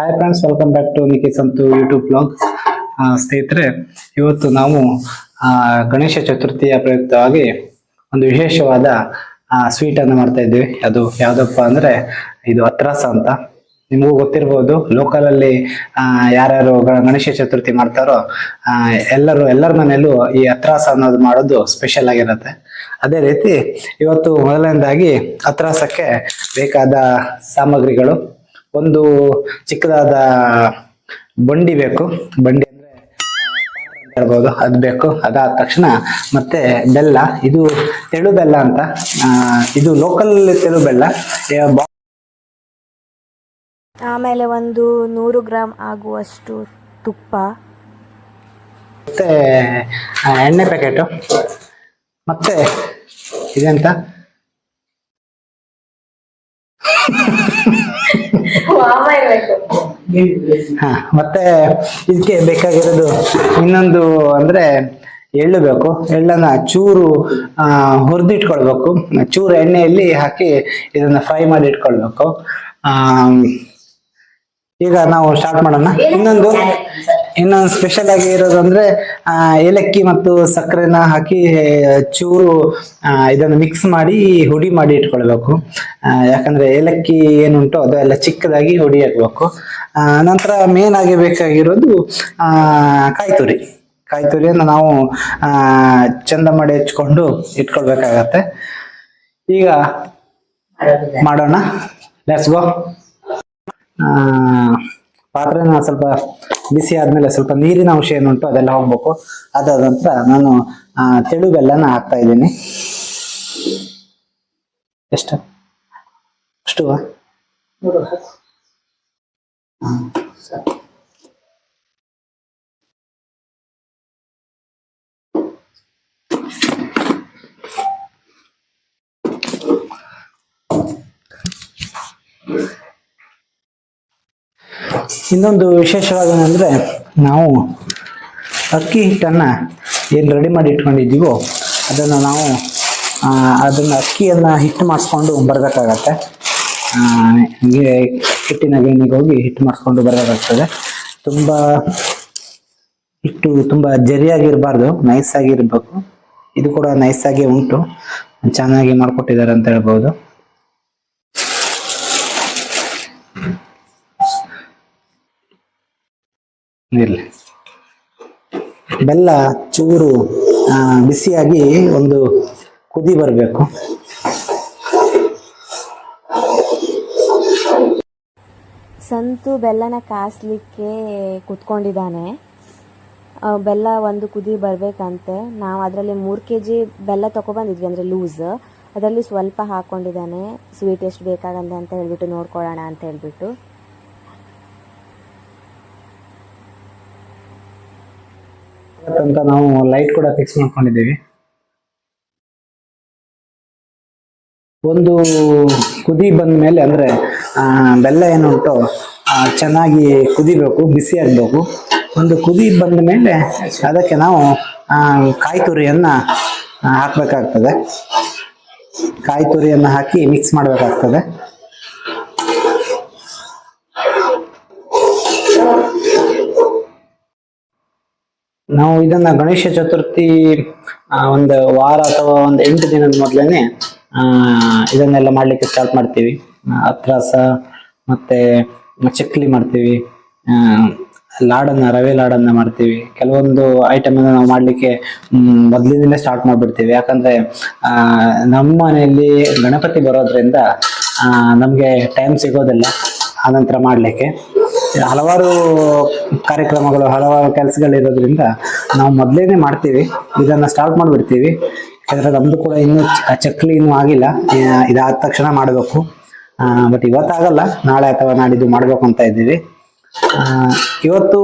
Hi friends welcome back to Nikhi Santhu YouTube blog ಸ್ನೇಹಿತರೆ, ಇವತ್ತು ನಾವು ಗಣೇಶ ಚತುರ್ಥಿಯ ಪ್ರಯುಕ್ತವಾಗಿ ಒಂದು ವಿಶೇಷವಾದ ಸ್ವೀಟ್ ಅನ್ನು ಮಾಡ್ತಾ ಇದ್ವಿ ಅದು ಯಾವ್ದಪ್ಪ ಅಂದ್ರೆ, ಇದು ಅತ್ರಾಸ ಅಂತ. ನಿಮಗೂ ಗೊತ್ತಿರ್ಬೋದು ಲೋಕಲ್ ಅಲ್ಲಿ ಯಾರ್ಯಾರು ಗಣೇಶ ಚತುರ್ಥಿ ಮಾಡ್ತಾರೋ ಎಲ್ಲರೂ, ಎಲ್ಲರ ಮನೆಯಲ್ಲೂ ಈ ಅತ್ರಾಸ ಅನ್ನೋದು ಮಾಡೋದು ಸ್ಪೆಷಲ್ ಆಗಿರುತ್ತೆ. ಅದೇ ರೀತಿ, ಇವತ್ತು ಮೊದಲನೇದಾಗಿ ಅತ್ರಾಸಕ್ಕೆ ಬೇಕಾದ ಸಾಮಗ್ರಿಗಳು ಒಂದು ಚಿಕ್ಕದಾದ ಬಂಡಿ ಬೇಕು. ಬಂಡಿ ಅಂದ್ರೆ ಹೇಳ್ಬೋದು. ಅದು ಬೇಕು. ಅದಾದ ತಕ್ಷಣ ಮತ್ತೆ ಬೆಲ್ಲ. ಇದು ತೆಳು ಬೆಲ್ಲ ಅಂತ. ಇದು ಲೋಕಲ್ ತೆಳು ಬೆಲ್ಲ. ಆಮೇಲೆ ಒಂದು ನೂರು ಗ್ರಾಮ್ ಆಗುವಷ್ಟು ತುಪ್ಪ. ಮತ್ತೆ ಎಣ್ಣೆ ಪ್ಯಾಕೆಟು ಮತ್ತೆ ಇದೆಂತ? ಹಾ, ಮತ್ತೆ ಇದಕ್ಕೆ ಬೇಕಾಗಿರೋದು ಇನ್ನೊಂದು ಅಂದ್ರೆ ಎಳ್ಳು ಬೇಕು. ಎಳ್ಳನ್ನ ಚೂರು ಹುರಿದಿಟ್ಕೊಳ್ಬೇಕು. ಚೂರು ಎಣ್ಣೆಯಲ್ಲಿ ಹಾಕಿ ಇದನ್ನ ಫ್ರೈ ಮಾಡಿ ಇಟ್ಕೊಳ್ಬೇಕು ಆ ಈಗ ನಾವು ಸ್ಟಾರ್ಟ್ ಮಾಡೋಣ. ಇನ್ನೊಂದು ಇನ್ನೊಂದು ಸ್ಪೆಷಲ್ ಆಗಿ ಇರೋದು ಅಂದ್ರೆ ಏಲಕ್ಕಿ ಮತ್ತು ಸಕ್ಕರೆನ ಹಾಕಿ ಚೂರು ಇದನ್ನು ಮಿಕ್ಸ್ ಮಾಡಿ, ಹುಡಿ ಮಾಡಿ ಇಟ್ಕೊಳ್ಬೇಕು. ಯಾಕಂದ್ರೆ ಏಲಕ್ಕಿ ಏನುಂಟು ಅದೆಲ್ಲ ಚಿಕ್ಕದಾಗಿ ಹುಡಿ ಹಾಕ್ಬೇಕು ನಂತರ ಮೇನ್ ಆಗಿ ಬೇಕಾಗಿರೋದು ಕಾಯಿ ತುರಿ. ಕಾಯಿ ತುರಿಯನ್ನು ನಾವು ಚಂದ ಮಾಡಿ ಹಚ್ಕೊಂಡು ಇಟ್ಕೊಳ್ಬೇಕಾಗತ್ತೆ. ಈಗ ಮಾಡೋಣ. ಲೆಟ್ಸ್ ಗೋ ಪಾತ್ರೆನ ಸ್ವಲ್ಪ ಬಿಸಿ ಆದ್ಮೇಲೆ ಸ್ವಲ್ಪ ನೀರಿನ ಅಂಶ ಏನುಂಟು ಅದೆಲ್ಲ ಹೋಗ್ಬೇಕು. ಅದಾದ ನಂತರ ನಾನು ತೆಳು ಬೆಲ್ಲನ ಹಾಕ್ತಾ ಇದ್ದೀನಿ. ಎಷ್ಟು? ಅಷ್ಟು ಇನ್ನೊಂದು ವಿಶೇಷವಾಗಿ ಏನಂದರೆ ನಾವು ಅಕ್ಕಿ ಹಿಟ್ಟನ್ನ ಏನು ರೆಡಿ ಮಾಡಿ ಇಟ್ಕೊಂಡಿದ್ದೀವೋ ಅದನ್ನು ನಾವು ಅದನ್ನು ಅಕ್ಕಿಯನ್ನ ಹಿಟ್ಟು ಮಾಡಿಸ್ಕೊಂಡು ಬರಬೇಕಾಗತ್ತೆ. ಹಿಟ್ಟಿನ ಗೇಣಿಗೆ ಹೋಗಿ ಹಿಟ್ಟು ಮಾಡಿಸ್ಕೊಂಡು ಬರಬೇಕಾಗ್ತದೆ. ತುಂಬ ಹಿಟ್ಟು ತುಂಬ ಜರಿಯಾಗಿರಬಾರ್ದು ನೈಸ್ ಆಗಿರ್ಬೇಕು. ಇದು ಕೂಡ ನೈಸ್ ಆಗಿ ಉಂಟು. ಚೆನ್ನಾಗಿ ಮಾಡಿಕೊಟ್ಟಿದ್ದಾರೆ ಅಂತ ಹೇಳ್ಬೋದು. ಇರ್ಲಿ. ಬೆಲ್ಲ, ಚೂರು ಬಿಸಿಯಾಗಿ ಒಂದು ಕುದಿ ಬರಬೇಕು. ಸಂತು ಬೆಲ್ಲನ ಕಾಸ್ಲಿಕ್ಕೆ ಕುತ್ಕೊಂಡಿದ್ದಾನೆ. ಬೆಲ್ಲ ಒಂದು ಕುದಿ ಬರಬೇಕಂತೆ. ನಾವು ಅದರಲ್ಲಿ ಮೂರು ಕೆ ಜಿ ಬೆಲ್ಲ ತೊಗೊಬಂದಿದ್ವಿ, ಅಂದರೆ ಲೂಸ್. ಅದರಲ್ಲಿ ಸ್ವಲ್ಪ ಹಾಕ್ಕೊಂಡಿದ್ದಾನೆ ಸ್ವೀಟ್ ಎಷ್ಟು ಬೇಕಾಗಂತೆ ಅಂತ ಹೇಳ್ಬಿಟ್ಟು ನೋಡ್ಕೊಳ್ಳೋಣ ಅಂತ ಹೇಳ್ಬಿಟ್ಟು. ಅಂತ ನಾವು ಲೈಟ್ ಕೂಡ ಫಿಕ್ಸ್ ಮಾಡ್ಕೊಂಡಿದ್ದೀವಿ. ಒಂದು ಕುದಿ ಬಂದ ಮೇಲೆ ಅಂದ್ರೆ ಬೆಲ್ಲ ಏನುಂಟು ಚೆನ್ನಾಗಿ ಕುದಿಬೇಕು, ಬಿಸಿ ಆಗಬೇಕು. ಒಂದು ಕುದಿ ಬಂದ ಮೇಲೆ ಅದಕ್ಕೆ ನಾವು ಕಾಯಿ ತುರಿಯನ್ನು ಹಾಕ್ಬೇಕಾಗ್ತದೆ. ಕಾಯಿ ತುರಿಯನ್ನು ಹಾಕಿ ಮಿಕ್ಸ್ ಮಾಡಬೇಕಾಗ್ತದೆ. ನಾವು ಇದನ್ನ ಗಣೇಶ ಚತುರ್ಥಿ ಒಂದು ವಾರ ಅಥವಾ ಒಂದು ಎಂಟು ದಿನದ ಮೊದಲೇನೆ ಇದನ್ನೆಲ್ಲ ಮಾಡ್ಲಿಕ್ಕೆ ಸ್ಟಾರ್ಟ್ ಮಾಡ್ತೀವಿ. ಅತ್ರಾಸ ಮತ್ತೆ ಚಕ್ಲಿ ಮಾಡ್ತೀವಿ ಲಾಡನ್ನ, ರವೆ ಲಾಡನ್ನ ಮಾಡ್ತೀವಿ. ಕೆಲವೊಂದು ಐಟಮ್ ಅನ್ನ ನಾವು ಮಾಡ್ಲಿಕ್ಕೆ ಮೊದಲಿಂದಲೇ ಸ್ಟಾರ್ಟ್ ಮಾಡ್ಬಿಡ್ತೀವಿ. ಯಾಕಂದ್ರೆ ನಮ್ಮ ಮನೆಯಲ್ಲಿ ಗಣಪತಿ ಬರೋದ್ರಿಂದ ನಮ್ಗೆ ಟೈಮ್ ಸಿಗೋದಿಲ್ಲ. ಆನಂತರ ಮಾಡ್ಲಿಕ್ಕೆ. ಹಲವಾರು ಕಾರ್ಯಕ್ರಮಗಳು, ಹಲವಾರು ಕೆಲಸಗಳು ಇರೋದ್ರಿಂದ ನಾವು ಮೊದಲೇನೆ ಮಾಡ್ತೀವಿ. ಇದನ್ನ ಸ್ಟಾರ್ಟ್ ಮಾಡಿಬಿಡ್ತೀವಿ. ಯಾಕಂದರೆ ನಮ್ಮದು ಕೂಡ ಇನ್ನೂ ಚಕ್ಲಿ ಇನ್ನೂ ಆಗಿಲ್ಲ. ಇದಾದ ತಕ್ಷಣ ಮಾಡಬೇಕು. ಬಟ್ ಇವತ್ತಾಗಲ್ಲ. ನಾಳೆ ಅಥವಾ ನಾಡಿದ್ದು ಮಾಡಬೇಕು ಅಂತ ಇದ್ದೀವಿ. ಇವತ್ತು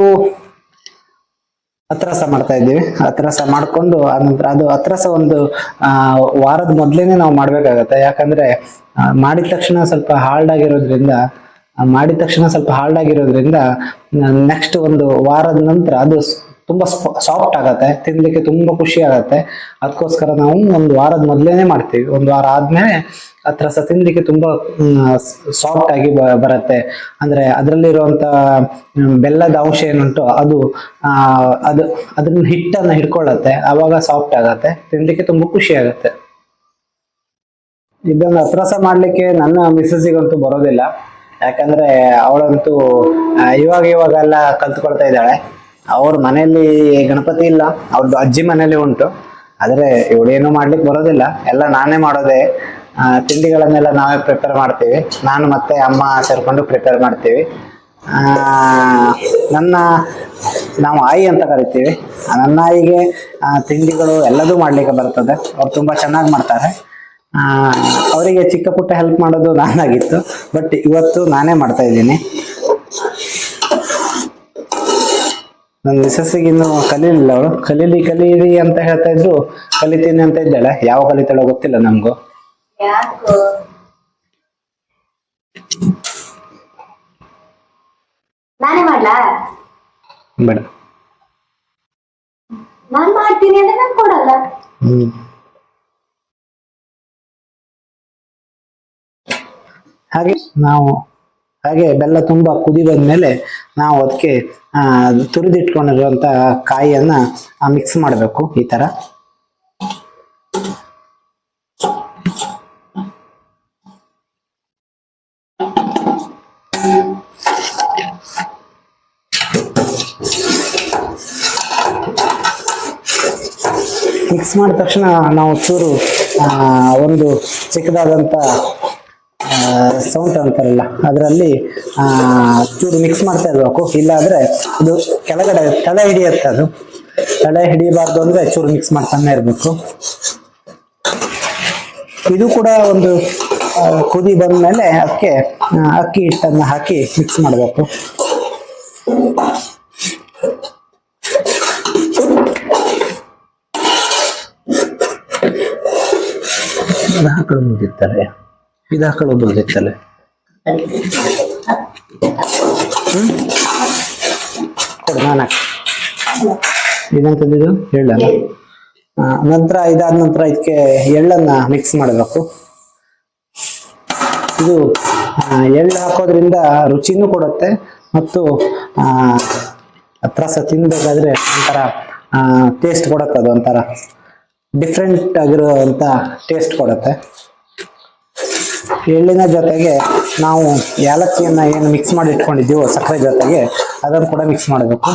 ಹತ್ರಸ ಮಾಡ್ತಾ ಇದ್ದೀವಿ. ಅತ್ರಸ ಮಾಡ್ಕೊಂಡು ಆನಂತರ ಅದು ಹತ್ರಸ ಒಂದು ವಾರದ ಮೊದಲೇನೆ ನಾವು ಮಾಡಬೇಕಾಗತ್ತೆ. ಯಾಕಂದ್ರೆ ಮಾಡಿದ ತಕ್ಷಣ ಸ್ವಲ್ಪ ಹಾರ್ಡ್ ಆಗಿರೋದ್ರಿಂದ ಮಾಡಿದ ತಕ್ಷಣ ಸ್ವಲ್ಪ ಹಾರ್ಡ್ ಆಗಿರೋದ್ರಿಂದ ನೆಕ್ಸ್ಟ್ ಒಂದು ವಾರದ ನಂತರ ಅದು ತುಂಬಾ ಸಾಫ್ಟ್ ಆಗತ್ತೆ, ತಿನ್ಲಿಕ್ಕೆ ತುಂಬಾ ಖುಷಿ ಆಗತ್ತೆ. ಅದಕ್ಕೋಸ್ಕರ ನಾವು ಒಂದು ವಾರದ ಮೊದಲೇನೆ ಮಾಡ್ತೀವಿ. ಒಂದು ವಾರ ಆದ್ಮೇಲೆ ಅದ್ರ ಸಹ ತಿನ್ಲಿಕ್ಕೆ ತುಂಬಾ ಸಾಫ್ಟ್ ಆಗಿ ಬರುತ್ತೆ. ಅಂದ್ರೆ ಅದರಲ್ಲಿರುವಂತ ಬೆಲ್ಲದ ಅಂಶ ಏನುಂಟು ಅದು ಅದು, ಅದನ್ನ ಹಿಟ್ಟನ್ನ ಹಿಡ್ಕೊಳ್ಳತ್ತೆ. ಅವಾಗ ಸಾಫ್ಟ್ ಆಗತ್ತೆ. ತಿನ್ಲಿಕ್ಕೆ ತುಂಬಾ ಖುಷಿ ಆಗತ್ತೆ. ಇದನ್ನ ಅತ್ರಸ ಮಾಡ್ಲಿಕ್ಕೆ ನನ್ನ ಮಿಸ್ಸಸ್ಸಿಗಂತೂ ಬರೋದಿಲ್ಲ. ಯಾಕಂದ್ರೆ ಅವಳಂತೂ ಇವಾಗ ಇವಾಗ ಎಲ್ಲ ಕಲ್ತ್ಕೊಳ್ತಾ ಇದ್ದಾಳೆ. ಅವ್ರ ಮನೆಯಲ್ಲಿ ಗಣಪತಿ ಇಲ್ಲ ಅವ್ರದ್ದು ಅಜ್ಜಿ ಮನೇಲಿ ಉಂಟು. ಆದ್ರೆ ಇವಳೇನು ಮಾಡ್ಲಿಕ್ಕೆ ಬರೋದಿಲ್ಲ. ಎಲ್ಲ ನಾನೇ ಮಾಡೋದೇ. ತಿಂಡಿಗಳನ್ನೆಲ್ಲ ನಾವೇ ಪ್ರಿಪೇರ್ ಮಾಡ್ತೀವಿ. ನಾನು ಮತ್ತೆ ಅಮ್ಮ ಸೇರ್ಕೊಂಡು ಪ್ರಿಪೇರ್ ಮಾಡ್ತೀವಿ. ನನ್ನ, ನಾವು ಆಯಿ ಅಂತ ಕರಿತೀವಿ. ನನ್ನ ಆಯಿಗೆ ತಿಂಡಿಗಳು ಎಲ್ಲದೂ ಮಾಡ್ಲಿಕ್ಕೆ ಬರ್ತದೆ. ಅವ್ರು ತುಂಬ ಚೆನ್ನಾಗಿ ಮಾಡ್ತಾರೆ. ಅವರಿಗೆ ಚಿಕ್ಕ ಪುಟ್ಟ ಹೆಲ್ಪ್ ಮಾಡೋದು ನಾನಾಗಿತ್ತು ಬಟ್ ಇವತ್ತು ನಾನೇ ಮಾಡ್ತಾ ಇದ್ದೀನಿ. ನನ್ನ ಮಿಸಸ್ಸಿಗೆ ಇನ್ನು ಕಲೀಲಿಲ್ಲ ಅವಳು. ಕಲೀಲಿ ಕಲೀಲಿ ಅಂತ ಹೇಳ್ತಾ ಇದ್ರು ಕಲಿತೀನಿ ಅಂತ ಇದ್ದಾಳೆ. ಯಾವ ಕಲಿತಾಳೋ ಗೊತ್ತಿಲ್ಲ ನಮಗೂ. ಯಾಕೋ? ನಾನೇ ಮಾಡ್ಲಾ? ಬೇಡ. ನಾನ್ ಮಾಡ್ತೀನಿ ಅಂದ್ರೆ ನಾನು ಕೊಡಲ್ಲ. ಹ್ಮ್. ಹಾಗೆ ನಾವು ಹಾಗೆ ಬೆಲ್ಲ ತುಂಬಾ ಕುದಿ ಬಂದ್ಮೇಲೆ ನಾವು ಅದಕ್ಕೆ ತುರಿದಿಟ್ಕೊಂಡಿರುವಂತ ಕಾಯಿಯನ್ನ ಮಿಕ್ಸ್ ಮಾಡಬೇಕು ಈ ತರ. ಮಿಕ್ಸ್ ಮಾಡಿದ ತಕ್ಷಣ ನಾವು ಚೂರು ಒಂದು ಚಿಕ್ಕದಾದಂಥ ಸೌಂಡ್ ಅಂತಾರಲ್ಲ, ಅದರಲ್ಲಿ ಚೂರು ಮಿಕ್ಸ್ ಮಾಡ್ತಾ ಇರಬೇಕು. ಇಲ್ಲಾಂದ್ರೆ ಅದು ಕೆಳಗಡೆ ತಲೆ ಹಿಡಿಯುತ್ತೆ ಅದು. ತಲೆ ಹಿಡಿಯಬಾರ್ದು ಅಂದ್ರೆ ಚೂರು ಮಿಕ್ಸ್ ಮಾಡ್ತಾನೆ ಇರಬೇಕು. ಇದು ಕೂಡ ಒಂದು ಕುದಿ ಬಂದ್ಮೇಲೆ ಅದಕ್ಕೆ ಅಕ್ಕಿ ಹಿಟ್ಟನ್ನು ಹಾಕಿ ಮಿಕ್ಸ್ ಮಾಡಬೇಕು. ಇದು ಹಾಕೊಳ್ಳೋದಿತ್ತಲೆ ಇದು ಹಾಕೊಳ್ಳೋದಿತ್ತಲೆ ಹ್ಮ್ ಕೊಡು, ನಾನು ಇದಂತದ್ದು ಎಳ್ಳನ್ನು ನಂತರ ಇದಾದ ನಂತರ ಇದಕ್ಕೆ ಎಳ್ಳನ್ನ ಮಿಕ್ಸ್ ಮಾಡಬೇಕು. ಇದು ಎಳ್ಳು ಹಾಕೋದ್ರಿಂದ ರುಚಿನೂ ಕೊಡುತ್ತೆ ಮತ್ತು ತ್ರಸ ತಿನ್ಬೇಕಾದ್ರೆ ಒಂಥರ ಟೇಸ್ಟ್ ಕೊಡುತ್ತೆ ಅದು ಒಂಥರ. ಡಿಫ್ರೆಂಟ್ ಅಂತ ಟೇಸ್ಟ್ ಕೊಡುತ್ತೆ. ಎಳ್ಳಿನ ಜೊತೆಗೆ ನಾವು ಏಲಕ್ಕಿಯನ್ನು ಏನು ಮಿಕ್ಸ್ ಮಾಡಿ ಇಟ್ಕೊಂಡಿದ್ದೀವೋ ಸಕ್ಕರೆ ಜೊತೆಗೆ, ಅದನ್ನು ಕೂಡ ಮಿಕ್ಸ್ ಮಾಡಬೇಕು.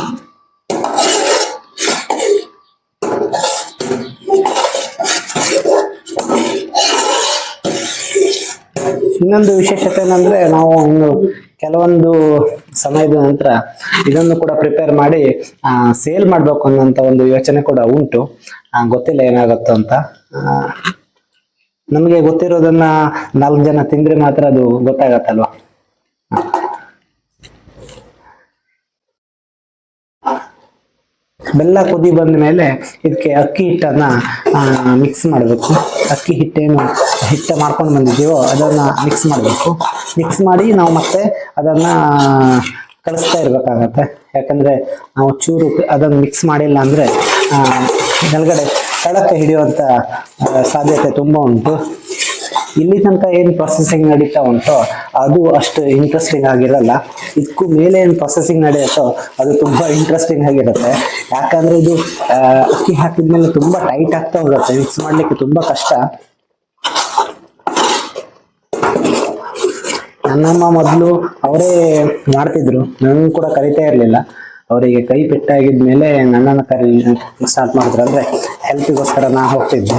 ಇನ್ನೊಂದು ವಿಶೇಷತೆ ಏನಂದ್ರೆ ನಾವು ಇನ್ನು ಕೆಲವೊಂದು ಸಮಯದ ನಂತರ ಇದನ್ನು ಕೂಡ ಪ್ರಿಪೇರ್ ಮಾಡಿ ಸೇಲ್ ಮಾಡಬೇಕು ಅನ್ನೋಂಥ ಒಂದು ಯೋಚನೆ ಕೂಡ ಉಂಟು. ಗೊತ್ತಿಲ್ಲ ಏನಾಗುತ್ತೋ ಅಂತ. ನಮಗೆ ಗೊತ್ತಿರೋದನ್ನ ನಾಲ್ಕು ಜನ ತಿಂದ್ರೆ ಮಾತ್ರ ಅದು ಗೊತ್ತಾಗತ್ತಲ್ವಾ? ಬೆಲ್ಲ ಕುದಿ ಬಂದ ಮೇಲೆ ಇದಕ್ಕೆ ಅಕ್ಕಿ ಹಿಟ್ಟನ್ನ ಮಿಕ್ಸ್ ಮಾಡಬೇಕು. ಅಕ್ಕಿ ಹಿಟ್ಟೇನು ಹಿಟ್ಟ ಮಾಡ್ಕೊಂಡು ಬಂದಿದ್ದೀವೋ ಅದನ್ನ ಮಿಕ್ಸ್ ಮಾಡಬೇಕು. ಮಿಕ್ಸ್ ಮಾಡಿ ನಾವು ಮತ್ತೆ ಅದನ್ನ, ಕಲಿಸ್ತಾ ಇರ್ಬೇಕಾಗತ್ತೆ. ಯಾಕಂದ್ರೆ ನಾವು ಚೂರು ಅದನ್ನ ಮಿಕ್ಸ್ ಮಾಡಿಲ್ಲ ಅಂದ್ರೆ ಕೆಳಗಡೆ ಕಳಕ್ಕೆ ಹಿಡಿಯುವಂತ ಸಾಧ್ಯತೆ ತುಂಬಾ ಉಂಟು. ಇಲ್ಲಿ ತನಕ ಏನು ಪ್ರೊಸೆಸಿಂಗ್ ನಡೀತಾ ಉಂಟೋ, ಅದು ಅಷ್ಟು ಇಂಟ್ರೆಸ್ಟಿಂಗ್ ಆಗಿರಲ್ಲ. ಇದಕ್ಕೂ ಮೇಲೆ ಏನು ಪ್ರೊಸೆಸಿಂಗ್ ನಡೆಯುತ್ತೋ, ಅದು ತುಂಬಾ ಇಂಟ್ರೆಸ್ಟಿಂಗ್ ಆಗಿರುತ್ತೆ. ಯಾಕಂದ್ರೆ ಇದು ಅಕ್ಕಿ ಹಾಕಿದ್ಮೇಲೆ ತುಂಬಾ ಟೈಟ್ ಆಗ್ತಾ ಹೋಗುತ್ತೆ ಮಿಕ್ಸ್ ಮಾಡ್ಲಿಕ್ಕೆ ತುಂಬಾ ಕಷ್ಟ. ನನ್ನಮ್ಮ ಮೊದಲು ಅವರೇ ಮಾಡ್ತಿದ್ರು ನನಗೂ ಕೂಡ ಕರಿತಾ ಇರಲಿಲ್ಲ. ಅವರಿಗೆ ಕೈ ಪೆಟ್ಟಾಗಿದ್ಮೇಲೆ ನನ್ನನ್ನು ಕರಿ ಸ್ಟಾರ್ಟ್ ಮಾಡಿದ್ರು. ಅಂದ್ರೆ ಹೆಲ್ಪಿಗೋಸ್ಕರ ನಾ ಹೋಗ್ತಿದ್ದೆ.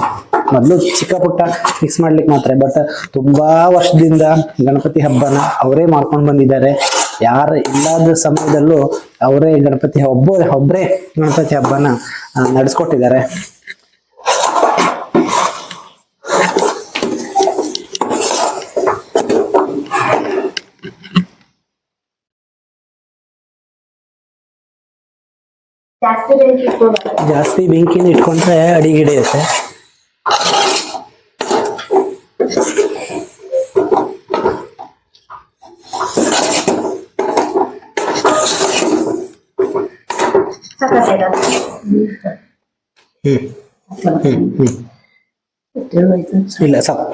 ಮೊದಲು ಚಿಕ್ಕ ಪುಟ್ಟ ಫಿಕ್ಸ್ ಮಾಡ್ಲಿಕ್ಕೆ ಮಾತ್ರ ಬಟ್ ತುಂಬಾ ವರ್ಷದಿಂದ ಗಣಪತಿ ಹಬ್ಬನ ಅವರೇ ಮಾಡ್ಕೊಂಡು ಬಂದಿದ್ದಾರೆ. ಯಾರ ಇಲ್ಲದ ಸಮಯದಲ್ಲೂ ಅವರೇ ಗಣಪತಿ ಒಬ್ಬ ಒಬ್ಬರೇ ಗಣಪತಿ ಹಬ್ಬನ ನಡೆಸ್ಕೊಟ್ಟಿದ್ದಾರೆ. ಜಾಸ್ತಿ ಬೆಂಕಿ ಬೆಂಕಿನ ಇಟ್ಕೊಂಡ್ರೆ ಅಡಿಗೆ ಹಿಡಿಯುತ್ತೆ ಹ್ಮ್. ಹ್ಮ್ ಇಲ್ಲ ಸಾಕು.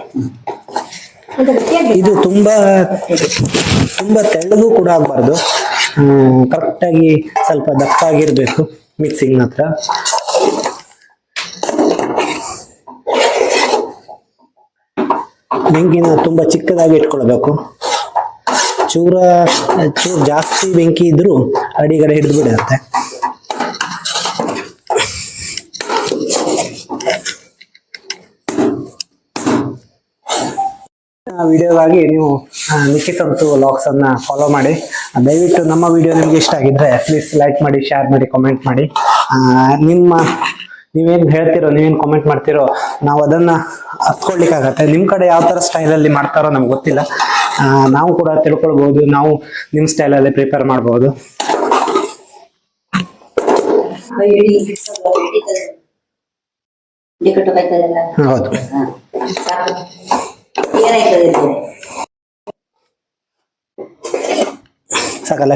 ಇದು ತುಂಬಾ ತುಂಬಾ ತೆಳ್ಳಗೂ ಕೂಡ ಆಗಬಾರ್ದು. ಕರೆಕ್ಟಾಗಿ ಸ್ವಲ್ಪ ದಪ್ಪ ಆಗಿರ್ಬೇಕು ಮಿಕ್ಸಿಂಗ್ ಮಾತ್ರ ಬೆಂಕಿನ ತುಂಬಾ ಚಿಕ್ಕದಾಗಿ ಇಟ್ಕೊಳ್ಬೇಕು. ಚೂರ, ಚೂರು ಜಾಸ್ತಿ ಬೆಂಕಿ ಇದ್ರೂ ಅಡಿಗಡೆ ಹಿಡಿದು ಬಿಡುತ್ತೆ. ವಿಡಿಯೋಗಾಗಿ ನೀವು ನಿಖಿತಂತು ಲಾಕ್ಸ್ ಅನ್ನ ಫಾಲೋ ಮಾಡಿ. ದಯವಿಟ್ಟು ನಮ್ಮ ವಿಡಿಯೋ ನಿಮ್ಗೆ ಇಷ್ಟ ಆಗಿದ್ರೆ ಪ್ಲೀಸ್ ಲೈಕ್ ಮಾಡಿ ಶೇರ್ ಮಾಡಿ ಕಾಮೆಂಟ್ ಮಾಡಿ. ನಿಮ್ಮ, ನೀವೇನು ಹೇಳ್ತಿರೋ, ನೀವೇನು ಕಾಮೆಂಟ್ ಮಾಡ್ತಿರೋ, ನಾವು ಅದನ್ನ ಹತ್ಕೊಳ್ಲಿಕ್ಕಾಗತ್ತೆ ನಿಮ್ಮ ಕಡೆ ಯಾವ ತರ ಸ್ಟೈಲಲ್ಲಿ ಮಾಡ್ತಾರೋ ನಮ್ಗೆ ಗೊತ್ತಿಲ್ಲ. ನಾವು ಕೂಡ ತಿಳ್ಕೊಳ್ಬೋದು, ನಾವು ನಿಮ್ಮ ಸ್ಟೈಲಲ್ಲಿ ಪ್ರಿಪೇರ್ ಕಟ್ಟಬೇಕಾಯ್ತದಲ್ಲ ಹೌದು. ಸಾಕಲ್ಲ?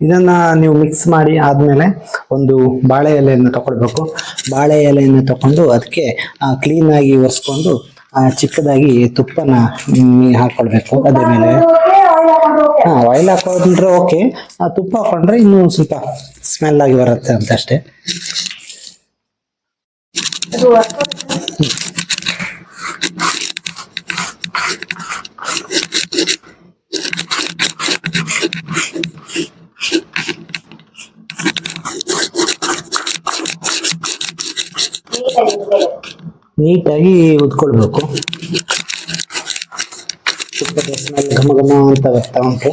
ಇದನ್ನ ನೀವು ಮಿಕ್ಸ್ ಮಾಡಿ ಆದ್ಮೇಲೆ ಒಂದು ಬಾಳೆ ಎಲೆಯನ್ನು ತಗೊಳ್ಬೇಕು ಬಾಳೆ ಎಲೆಯನ್ನು ತಕೊಂಡು ಅದಕ್ಕೆ ಕ್ಲೀನ್ ಆಗಿ ಒರೆಸ್ಕೊಂಡು ಚಿಕ್ಕದಾಗಿ ತುಪ್ಪನ ಹಾಕೊಳ್ಬೇಕು ಅದ್ರ ಮೇಲೆ. ಹಾ ಆಯಿಲ್ ಹಾಕೊಂಡ್ರೆ ಓಕೆ ಆ, ತುಪ್ಪ ಹಾಕೊಂಡ್ರೆ ಇನ್ನೂ ಸ್ವಲ್ಪ ಸ್ಮೆಲ್ ಆಗಿ ಬರುತ್ತೆ ಅಂತ ಅಷ್ಟೇ. ನೀಟಾಗಿ ಉದ್ಕೊಳ್ಬೇಕು ತುಪ್ಪದ ಸ್ಮೆಲ್ ಘಮ ಘಮ ಅಂತ ಬರ್ತಾ ಉಂಟು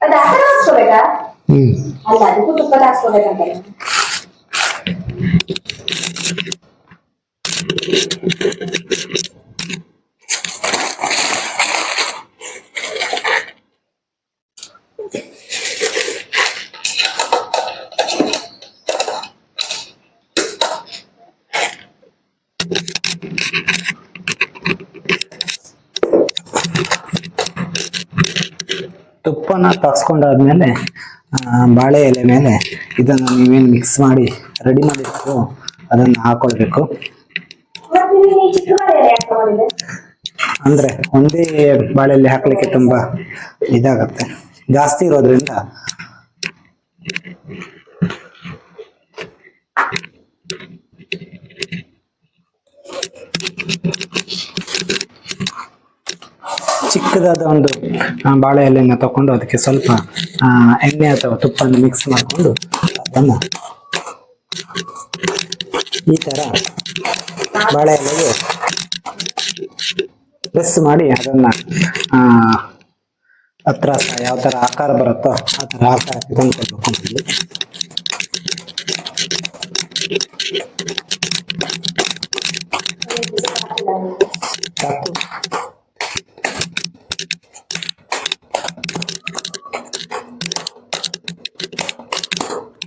ಅದು ಹಾಕಿ ಹಾಕ್ಸ್ಕೊಬೇಕಾ ಹ್ಮ್ ಅಲ್ಲ ಅದಕ್ಕೂ ತುಪ್ಪದ ಹಾಕ್ಸ್ಕೊಬೇಕಂತ. ತುಪ್ಪನ ತಗ್ಸ್ಕೊಂಡಾದ್ಮೇಲೆ ಬಾಳೆ ಎಲೆ ಮೇಲೆ ಇದನ್ನು ನೀವೇನು ಮಿಕ್ಸ್ ಮಾಡಿ ರೆಡಿ ಮಾಡಿರ್ಬೇಕು ಅದನ್ನು ಹಾಕೊಳ್ಬೇಕು. ಅಂದ್ರೆ ಒಂದೇ ಬಾಳೆಯಲ್ಲಿ ಹಾಕ್ಲಿಕ್ಕೆ ತುಂಬಾ ಇದಾಗತ್ತೆ. ಜಾಸ್ತಿ ಇರೋದ್ರಿಂದ ಚಿಕ್ಕದಾದ ಒಂದು ಬಾಳೆ ಎಲೆಯನ್ನು ತಕೊಂಡು ಅದಕ್ಕೆ ಸ್ವಲ್ಪ ಎಣ್ಣೆ ಅಥವಾ ತುಪ್ಪವನ್ನು ಮಿಕ್ಸ್ ಮಾಡಿಕೊಂಡು ಅದನ್ನು ಈ ತರ ಬಾಳೆ ಎಲೆಗೆ ಪ್ರೆಸ್ ಮಾಡಿ ಅದನ್ನ ಹತ್ರ ಯಾವ ತರ ಆಕಾರ ಬರುತ್ತೋ ಆ ತರ ಆಕಾರ ತಂದುಕೊಳ್ಬೇಕು. ಸಾಕು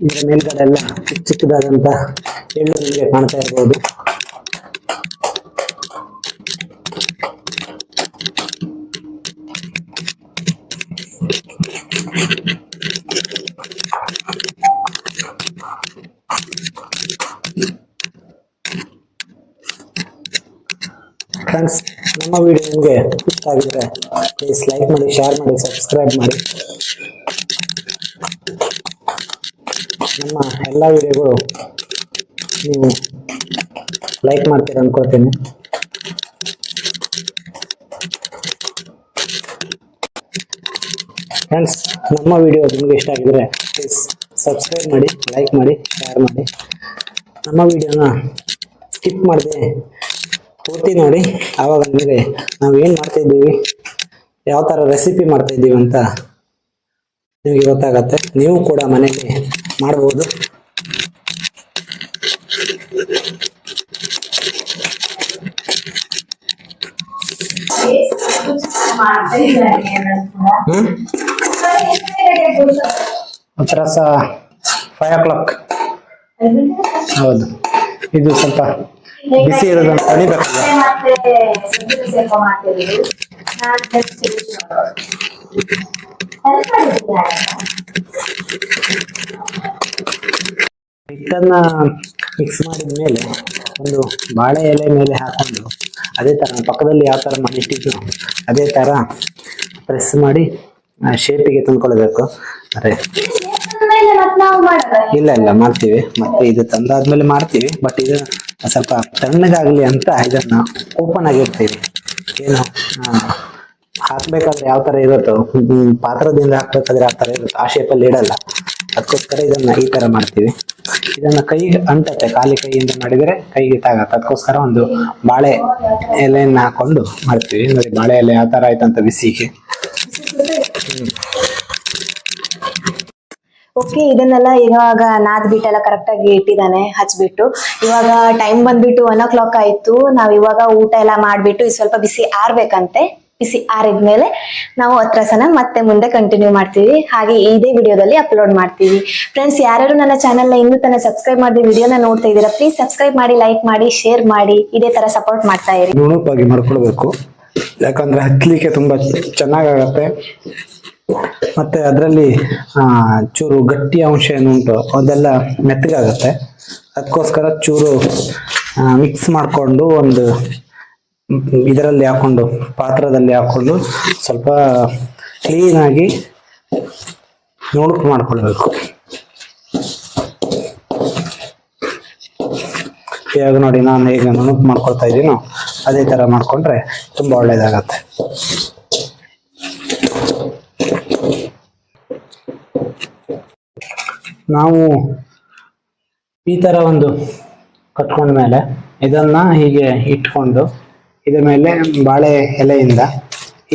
ಇದರ ಮೇಲ್ಗಡೆ ಎಲ್ಲ ಚಿಕ್ಕ ಚಿಕ್ಕದಾದಂತ ಎಳ್ಳು ನಿಮಗೆ ಕಾಣ್ತಾ ಇರಬಹುದು ಫ್ರೆಂಡ್ಸ್ ನಮ್ಮ ವಿಡಿಯೋ ನಿಮಗೆ ಇಷ್ಟ ಆಗಿದ್ರೆ ಪ್ಲೀಸ್ ಲೈಕ್ ಮಾಡಿ ಶೇರ್ ಮಾಡಿ ಸಬ್ಸ್ಕ್ರೈಬ್ ಮಾಡಿ. ನಮ್ಮ ಎಲ್ಲ ವಿಡಿಯೋಗಳು ನೀವು ಲೈಕ್ ಮಾಡ್ತೀರ ಅನ್ಕೊಳ್ತೀನಿ. ಫ್ರೆಂಡ್ಸ್ ನಮ್ಮ ವಿಡಿಯೋ ನಿಮಗೆ ಇಷ್ಟ ಆಗಿದ್ರೆ ಪ್ಲೀಸ್ ಸಬ್ಸ್ಕ್ರೈಬ್ ಮಾಡಿ ಲೈಕ್ ಮಾಡಿ ಶೇರ್ ಮಾಡಿ. ನಮ್ಮ ವಿಡಿಯೋನ ಸ್ಕಿಪ್ ಮಾಡಿದೆ ಪೂರ್ತಿ ನೋಡಿ. ಆವಾಗ ನಿಮಗೆ ನಾವು ಏನು ಮಾಡ್ತಾ ಇದ್ದೀವಿ, ಯಾವ ಥರ ರೆಸಿಪಿ ಮಾಡ್ತಾ ಇದ್ದೀವಿ ಅಂತ ನಿಮಗೆ ಗೊತ್ತಾಗತ್ತೆ. ನೀವು ಕೂಡ ಮನೆಯಲ್ಲಿ ಮಾಡ್ಬೋದು. ಒಂಥರ ಫೈವ್ ಓ ಕ್ಲಾಕ್ ಹೌದು. ಇದು ಸ್ವಲ್ಪ ಬಿಸಿ ಇರೋದನ್ನು ತಣಿಬೇಕಲ್ಲ ಹಿಟ್ಟನ್ನ ಮಿಕ್ಸ್ ಮಾಡಿದ ಮೇಲೆ ಒಂದು ಬಾಳೆ ಎಲೆ ಮೇಲೆ ಹಾಕೊಂಡು ಅದೇ ತರ ಪಕ್ಕದಲ್ಲಿ ಯಾವ ತರ ಮಾಡಿಟ್ಟಿದ್ದು ಅದೇ ತರ ಪ್ರೆಸ್ ಮಾಡಿ ಶೇಪಿಗೆ ತಂದ್ಕೊಳ್ಬೇಕು ಅರೆ, ಇಲ್ಲ ಇಲ್ಲ, ಮಾಡ್ತೀವಿ. ಮತ್ತೆ ಇದು ತಂದಾದ್ಮೇಲೆ ಮಾಡ್ತೀವಿ. ಬಟ್ ಇದು ಸ್ವಲ್ಪ ತಣ್ಣಗಾಗ್ಲಿ ಅಂತ ಇದನ್ನ ಓಪನ್ ಆಗಿರ್ತೀವಿ ಏನು? ಹಾಕ್ಬೇಕಾದ್ರೆ ಯಾವ ತರ ಇರುತ್ತೋ ಪಾತ್ರದಿಂದ ಹಾಕ್ಬೇಕಾದ್ರೆ ಯಾವ ತರ ಇರುತ್ತೋ, ಆ ಶೇಪಲ್ಲಿ ಇಡಲ್ಲ. ಅದಕ್ಕೋಸ್ಕರ ಇದನ್ನ ಈ ತರ ಮಾಡ್ತೀವಿ. ಇದನ್ನ ಕೈ ಅಂಟತ್ತೆ, ಖಾಲಿ ಕೈಯಿಂದ ಮಾಡಿದರೆ ಕೈಗೆ ತಾಗತ್ತೆ ಅದಕ್ಕೋಸ್ಕರ ಒಂದು ಬಾಳೆ ಎಲೆಯನ್ನ ಹಾಕೊಂಡು ಮಾಡ್ತೀವಿ. ನೋಡಿ, ಬಾಳೆ ಎಲೆ ಯಾವ ತರ ಆಯ್ತಂತ ಬಿಸಿಗೆ. ಓಕೆ ಇದನ್ನೆಲ್ಲ ಇವಾಗ ನಾದ್ ಬಿಟ್ಟೆಲ್ಲ ಕರೆಕ್ಟ್ ಆಗಿ ಇಟ್ಟಿದ್ದಾನೆ, ಹಚ್ಬಿಟ್ಟು. ಇವಾಗ ಟೈಮ್ ಬಂದ್ಬಿಟ್ಟು ಒನ್ ಓ ಕ್ಲಾಕ್ ಆಯ್ತು. ನಾವ್ ಇವಾಗ ಊಟ ಎಲ್ಲ ಮಾಡ್ಬಿಟ್ಟು ಸ್ವಲ್ಪ ಬಿಸಿ ಆರ್ಬೇಕಂತೆ. ಬಿಸಿ ಆರಿದ್ಮೇಲೆ ನಾವು ಹತ್ರಸನ ಮತ್ತೆ ಮುಂದೆ ಕಂಟಿನ್ಯೂ ಮಾಡ್ತೀವಿ. ಹಾಗೆ ಇದೇ ವಿಡಿಯೋದಲ್ಲಿ ಅಪ್ಲೋಡ್ ಮಾಡ್ತೀವಿ. ಫ್ರೆಂಡ್ಸ್ ಯಾರ್ಯಾರು ನನ್ನ ಚಾನೆಲ್ನ ಇನ್ನೂ ತನ ಸಬ್ಸ್ಕ್ರೈಬ್ ಮಾಡಿ ವಿಡಿಯೋನ ನೋಡ್ತಾ ಇದ್ದೀರಾ ಪ್ಲೀಸ್ ಸಬ್ಸ್ಕ್ರೈಬ್ ಮಾಡಿ ಲೈಕ್ ಮಾಡಿ ಶೇರ್ ಮಾಡಿ, ಇದೇ ತರ ಸಪೋರ್ಟ್ ಮಾಡ್ತಾ ಇರಿ. ನುಣುಪಾಗಿ ಮಾಡ್ಕೊಳ್ಬೇಕು. ಯಾಕಂದ್ರೆ ಹತ್ಲಿಕ್ಕೆ ತುಂಬಾ ಚೆನ್ನಾಗಾಗತ್ತೆ. ಮತ್ತೆ ಅದರಲ್ಲಿ ಚೂರು ಗಟ್ಟಿ ಅಂಶ ಏನುಂಟು ಅದೆಲ್ಲ ಮೆತ್ತಗಾಗತ್ತೆ. ಅದಕ್ಕೋಸ್ಕರ ಚೂರು ಮಿಕ್ಸ್ ಮಾಡಿಕೊಂಡು ಒಂದು ಇದರಲ್ಲಿ ಹಾಕೊಂಡು, ಪಾತ್ರದಲ್ಲಿ ಹಾಕೊಂಡು ಸ್ವಲ್ಪ ಕ್ಲೀನಾಗಿ ನುಣುಕು ಮಾಡ್ಕೊಳ್ಬೇಕು. ಇವಾಗ ನೋಡಿ ನಾನು ಈಗ ನುಣುಕು ಮಾಡ್ಕೊಳ್ತಾ ಇದ್ದೀನೋ, ಅದೇ ತರ ಮಾಡ್ಕೊಂಡ್ರೆ ತುಂಬಾ ಒಳ್ಳೇದಾಗತ್ತೆ. ನಾವು ಈ ತರ ಒಂದು ಕಟ್ಕೊಂಡ ಮೇಲೆ ಇದನ್ನ ಹೀಗೆ ಇಟ್ಕೊಂಡು ಇದ್ರ ಮೇಲೆ ಬಾಳೆ ಎಲೆಯಿಂದ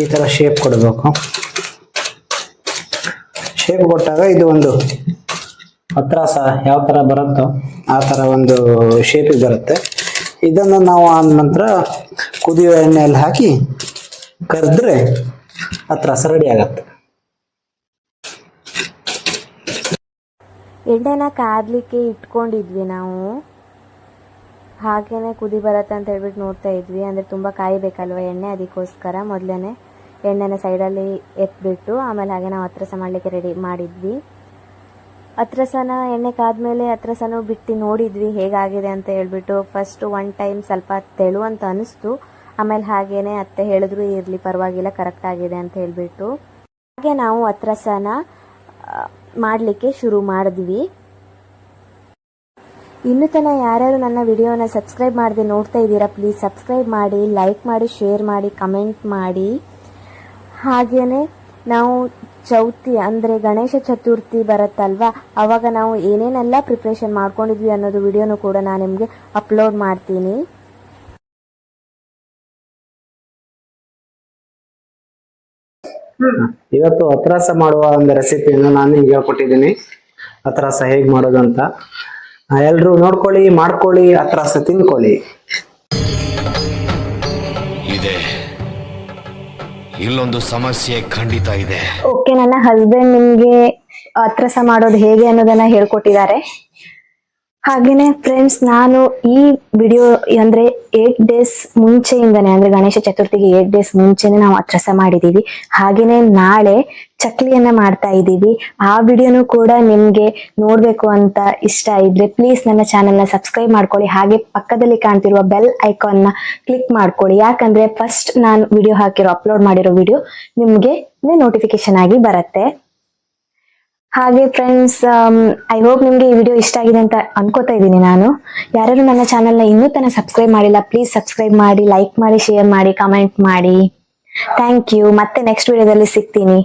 ಈ ತರ ಶೇಪ್ ಕೊಡಬೇಕು. ಶೇಪ್ ಕೊಟ್ಟಾಗ ಇದು ಒಂದು ಪತ್ರಾಸ ಯಾವ ತರ ಬರುತ್ತೋ ಆ ತರ ಒಂದು ಶೇಪಿಗೆ ಬರುತ್ತೆ. ಇದನ್ನು ನಾವು ಆದ ನಂತರ ಕುದಿಯೋ ಎಣ್ಣೆಯಲ್ಲಿ ಹಾಕಿ ಕರೆದ್ರೆ ಪತ್ರಾಸ ರೆಡಿ ಆಗತ್ತೆ. ಎಣ್ಣೆನ ಕಾದಲಿಕ್ಕೆ ಇಟ್ಕೊಂಡಿದ್ವಿ ನಾವು. ಹಾಗೇನೆ ಕುದಿ ಬರತ್ತೆ ಅಂತ ಹೇಳ್ಬಿಟ್ಟು ನೋಡ್ತಾ ಇದ್ವಿ. ಅಂದರೆ ತುಂಬ ಕಾಯಬೇಕಲ್ವ ಎಣ್ಣೆ? ಅದಕ್ಕೋಸ್ಕರ ಮೊದಲೇ ಎಣ್ಣೆನ ಸೈಡಲ್ಲಿ ಎತ್ಬಿಟ್ಟು ಆಮೇಲೆ ಹಾಗೆ ನಾವು ಹತ್ರಸ ಮಾಡಲಿಕ್ಕೆ ರೆಡಿ ಮಾಡಿದ್ವಿ. ಹತ್ರಸನ ಎಣ್ಣೆ ಕಾದ್ಮೇಲೆ ಹತ್ರಸನೂ ಬಿಟ್ಟು ನೋಡಿದ್ವಿ ಹೇಗಾಗಿದೆ ಅಂತ ಹೇಳ್ಬಿಟ್ಟು. ಫಸ್ಟ್ ಒನ್ ಟೈಮ್ ಸ್ವಲ್ಪ ತೆಳು ಅಂತ ಅನಿಸ್ತು. ಆಮೇಲೆ ಹಾಗೇನೆ ಅತ್ತೆ ಹೇಳಿದ್ರು ಇರಲಿ, ಪರವಾಗಿಲ್ಲ ಕರೆಕ್ಟ್ ಆಗಿದೆ ಅಂತ ಹೇಳ್ಬಿಟ್ಟು. ಹಾಗೆ ನಾವು ಹತ್ರಸನ ಮಾಡಲಿಕ್ಕೆ ಶುರು ಮಾಡಿದ್ವಿ. ಇನ್ನು ತನಕ ಯಾರ್ಯಾರು ನನ್ನ ವಿಡಿಯೋನ ಸಬ್ಸ್ಕ್ರೈಬ್ ಮಾಡದೆ ನೋಡ್ತಾ ಇದ್ದೀರಾ ಪ್ಲೀಸ್ ಸಬ್ಸ್ಕ್ರೈಬ್ ಮಾಡಿ ಲೈಕ್ ಮಾಡಿ ಶೇರ್ ಮಾಡಿ ಕಮೆಂಟ್ ಮಾಡಿ. ಹಾಗೆಯೇ ನಾವು ಚೌತಿ ಅಂದರೆ ಗಣೇಶ ಚತುರ್ಥಿ ಬರುತ್ತಲ್ವಾ ಆವಾಗ ನಾವು ಏನೇನೆಲ್ಲ ಪ್ರಿಪ್ರೇಷನ್ ಮಾಡ್ಕೊಂಡಿದ್ವಿ ಅನ್ನೋದು ವಿಡಿಯೋನು ಕೂಡ ನಾನು ನಿಮಗೆ ಅಪ್ಲೋಡ್ ಮಾಡ್ತೀನಿ. ಇವತ್ತು ಅತ್ರಾಸ ಮಾಡುವ ಒಂದು ರೆಸಿಪಿಯನ್ನು ನಾನು ಹೇಳ್ಕೊಟ್ಟಿದ್ದೀನಿ. ಅತ್ರಾಸ ಹೇಗೆ ಮಾಡೋದು ಅಂತ. ಎಲ್ಲರೂ ನೋಡ್ಕೊಳ್ಳಿ ಮಾಡ್ಕೊಳ್ಳಿ ಅತ್ರಾಸ ತಿನ್ಕೊಳ್ಳಿ ಇದೆ. ಇಲ್ಲೊಂದು ಸಮಸ್ಯೆ ಖಂಡಿತ ಇದೆ. ಓಕೆ ನನ್ನ ಹಸ್ಬೆಂಡ್ ನಿಮ್ಗೆ ಅತ್ರಸ ಮಾಡೋದು ಹೇಗೆ ಅನ್ನೋದನ್ನ ಹೇಳ್ಕೊಟ್ಟಿದ್ದಾರೆ. ಹಾಗೇನೆ ಫ್ರೆಂಡ್ಸ್ ನಾನು ಈ ವಿಡಿಯೋ ಅಂದ್ರೆ ಏಟ್ ಡೇಸ್ ಮುಂಚೆಯಿಂದನೇ, ಅಂದ್ರೆ ಗಣೇಶ ಚತುರ್ಥಿಗೆ ಏಟ್ ಡೇಸ್ ಮುಂಚೆನೆ ನಾವು ಅತ್ರಸ ಮಾಡಿದೀವಿ. ಹಾಗೇನೆ ನಾಳೆ ಚಕ್ಲಿಯನ್ನ ಮಾಡ್ತಾ ಇದ್ದೀವಿ. ಆ ವಿಡಿಯೋನು ಕೂಡ ನಿಮ್ಗೆ ನೋಡ್ಬೇಕು ಅಂತ ಇಷ್ಟ ಇದ್ರೆ ಪ್ಲೀಸ್ ನನ್ನ ಚಾನೆಲ್ನ ಸಬ್ಸ್ಕ್ರೈಬ್ ಮಾಡ್ಕೊಳ್ಳಿ. ಹಾಗೆ ಪಕ್ಕದಲ್ಲಿ ಕಾಣ್ತಿರುವ ಬೆಲ್ ಐಕಾನ್ನ ಕ್ಲಿಕ್ ಮಾಡ್ಕೊಳ್ಳಿ. ಯಾಕಂದ್ರೆ ಫಸ್ಟ್ ನಾನು ವಿಡಿಯೋ ಹಾಕಿರೋ ಅಪ್ಲೋಡ್ ಮಾಡಿರೋ ವಿಡಿಯೋ ನಿಮ್ಗೆ ನೋಟಿಫಿಕೇಶನ್ ಆಗಿ ಬರುತ್ತೆ. ಹಾಗೆ ಫ್ರೆಂಡ್ಸ್ ಐ ಹೋಪ್ ನಿಮಗೆ ಈ ವಿಡಿಯೋ ಇಷ್ಟ ಆಗಿದೆ ಅಂತ ಅನ್ಕೋತಾ ಇದ್ದೀನಿ ನಾನು. ಯಾರು ನನ್ನ ಚಾನಲ್ನ ಇನ್ನೂ ತನಕ ಸಬ್ಸ್ಕ್ರೈಬ್ ಮಾಡಿಲ್ಲ ಪ್ಲೀಸ್ ಸಬ್ಸ್ಕ್ರೈಬ್ ಮಾಡಿ ಲೈಕ್ ಮಾಡಿ ಶೇರ್ ಮಾಡಿ ಕಮೆಂಟ್ ಮಾಡಿ. ಥ್ಯಾಂಕ್ ಯು ಮತ್ತೆ ನೆಕ್ಸ್ಟ್ ವಿಡಿಯೋದಲ್ಲಿ ಸಿಗ್ತೀನಿ.